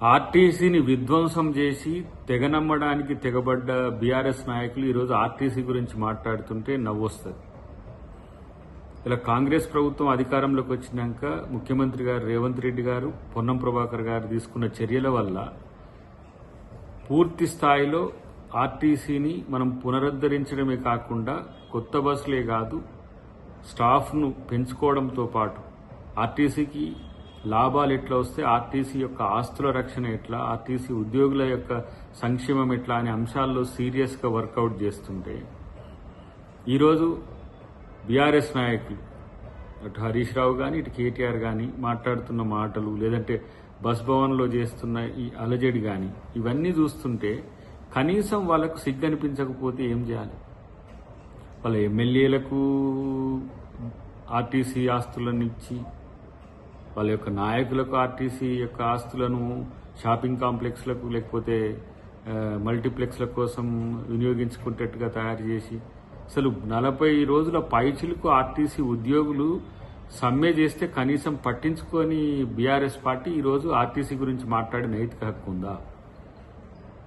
ఆర్టీసీని విధ్వంసం చేసి తెగ నమ్మడానికి తెగబడ్డ బీఆర్ఎస్ నాయకులు ఈరోజు ఆర్టీసీ గురించి మాట్లాడుతుంటే నవ్వొస్తుంది. ఇలా కాంగ్రెస్ ప్రభుత్వం అధికారంలోకి వచ్చినాక ముఖ్యమంత్రి గారు రేవంత్ రెడ్డి గారు పొన్నం ప్రభాకర్ గారు తీసుకున్న చర్యల వల్ల పూర్తి స్థాయిలో ఆర్టీసీని మనం పునరుద్ధరించడమే కాకుండా కొత్త బస్సులే కాదు స్టాఫ్ను పెంచుకోవడంతో పాటు ఆర్టీసీకి లాభాలు ఎట్లా వస్తే ఆర్టీసీ యొక్క ఆస్తుల రక్షణ ఎట్లా ఆర్టీసీ ఉద్యోగుల యొక్క సంక్షేమం ఎట్లా అనే అంశాల్లో సీరియస్గా వర్కౌట్ చేస్తుంటే ఈరోజు బీఆర్ఎస్ నాయకులు అటు హరీష్ రావు కానీ ఇటు కేటీఆర్ కానీ మాట్లాడుతున్న మాటలు లేదంటే బస్ భవన్లో చేస్తున్న ఈ అలజడి కానీ ఇవన్నీ చూస్తుంటే కనీసం వాళ్ళకు సిగ్గు అనిపించకపోతే ఏం చేయాలి? వాళ్ళ ఎమ్మెల్యేలకు ఆర్టీసీ ఆస్తులను ఇచ్చి వాళ్ళ యొక్క నాయకులకు ఆర్టీసీ యొక్క ఆస్తులను షాపింగ్ కాంప్లెక్స్లకు లేకపోతే మల్టీప్లెక్స్ల కోసం వినియోగించుకునేట్టుగా తయారు చేసి అసలు నలభై రోజుల పైచిలకు ఆర్టీసీ ఉద్యోగులు సమ్మె చేస్తే కనీసం పట్టించుకొని బీఆర్ఎస్ పార్టీ ఈరోజు ఆర్టీసీ గురించి మాట్లాడే నైతిక హక్కు ఉందా?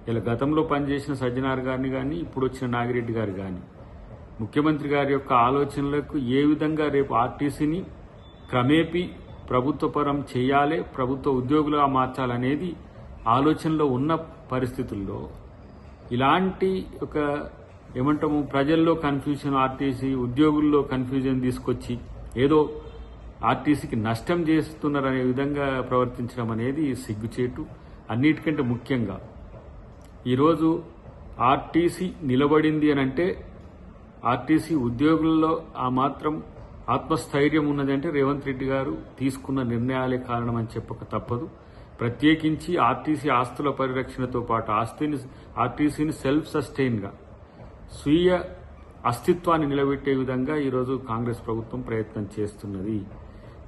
ఇలా గతంలో పనిచేసిన సజ్జనార్ గారిని కానీ ఇప్పుడు వచ్చిన నాగిరెడ్డి గారు కానీ ముఖ్యమంత్రి గారి యొక్క ఆలోచనలకు ఏ విధంగా రేపు ఆర్టీసీని క్రమేపీ ప్రభుత్వపరం చేయాలి ప్రభుత్వ ఉద్యోగులుగా మార్చాలనేది ఆలోచనలో ఉన్న పరిస్థితుల్లో ఇలాంటి ఒక ఏమంటాము ప్రజల్లో కన్ఫ్యూజన్ ఆర్టీసీ ఉద్యోగుల్లో కన్ఫ్యూజన్ తీసుకొచ్చి ఏదో ఆర్టీసీకి నష్టం చేస్తున్నారనే విధంగా ప్రవర్తించడం అనేది సిగ్గుచేటు. అన్నిటికంటే ముఖ్యంగా ఈరోజు ఆర్టీసీ నిలబడింది అని అంటే ఆర్టీసీ ఉద్యోగుల్లో ఆ మాత్రం ఆత్మస్థైర్యం ఉన్నదంటే రేవంత్ రెడ్డి గారు తీసుకున్న నిర్ణయాలే కారణం అని చెప్పక తప్పదు. ప్రత్యేకించి ఆర్టీసీ ఆస్తుల పరిరక్షణతో పాటు ఆస్తిని ఆర్టీసీని సెల్ఫ్ సస్టైన్గా స్వీయ అస్తిత్వాన్ని నిలబెట్టే విధంగా ఈరోజు కాంగ్రెస్ ప్రభుత్వం ప్రయత్నం చేస్తున్నది.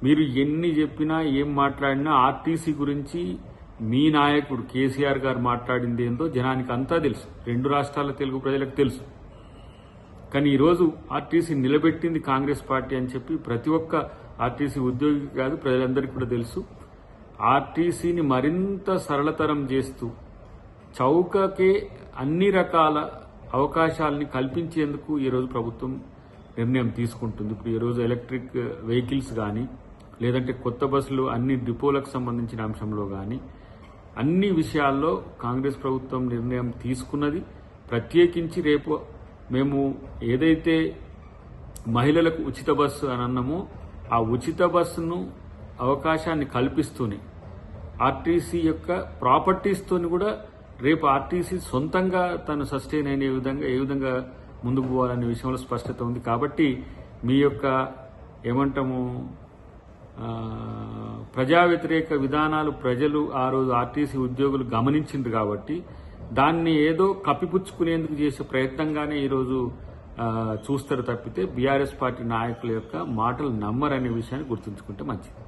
మీరు ఎన్ని చెప్పినా ఏం మాట్లాడినా ఆర్టీసీ గురించి మీ నాయకుడు కేసీఆర్ గారు మాట్లాడింది ఏందో జనానికి అంతా తెలుసు. రెండు రాష్ట్రాల తెలుగు ప్రజలకు తెలుసు. కానీ ఈరోజు ఆర్టీసీ నిలబెట్టింది కాంగ్రెస్ పార్టీ అని చెప్పి ప్రతి ఒక్క ఆర్టీసీ ఉద్యోగి కాదు ప్రజలందరికీ కూడా తెలుసు. ఆర్టీసీని మరింత సరళతరం చేస్తూ చౌకకే అన్ని రకాల అవకాశాలని కల్పించేందుకు ఈరోజు ప్రభుత్వం నిర్ణయం తీసుకుంటుంది. ఇప్పుడు ఈరోజు ఎలక్ట్రిక్ వెహికల్స్ కానీ లేదంటే కొత్త బస్సులు అన్ని డిపోలకు సంబంధించిన అంశంలో కానీ అన్ని విషయాల్లో కాంగ్రెస్ ప్రభుత్వం నిర్ణయం తీసుకున్నది. ప్రత్యేకించి రేపు మేము ఏదైతే మహిళలకు ఉచిత బస్సు అని అన్నామో ఆ ఉచిత బస్సును అవకాశాన్ని కల్పిస్తూనే ఆర్టీసీ యొక్క ప్రాపర్టీస్తోని కూడా రేపు ఆర్టీసీ సొంతంగా తను సస్టైన్ అయ్యే విధంగా ఏ విధంగా ముందుకు పోవాలనే విషయంలో స్పష్టత ఉంది. కాబట్టి మీ యొక్క ఏమంటాము ప్రజా వ్యతిరేక విధానాలు ప్రజలు ఆ రోజు ఆర్టీసీ ఉద్యోగులు గమనించింది కాబట్టి దాన్ని ఏదో కప్పిపుచ్చుకునేందుకు చేసే ప్రయత్నంగానే ఈరోజు చూస్తారు తప్పితే బీఆర్ఎస్ పార్టీ నాయకుల యొక్క మాటలు నమ్మరనే విషయాన్ని గుర్తుంచుకుంటే మంచిది.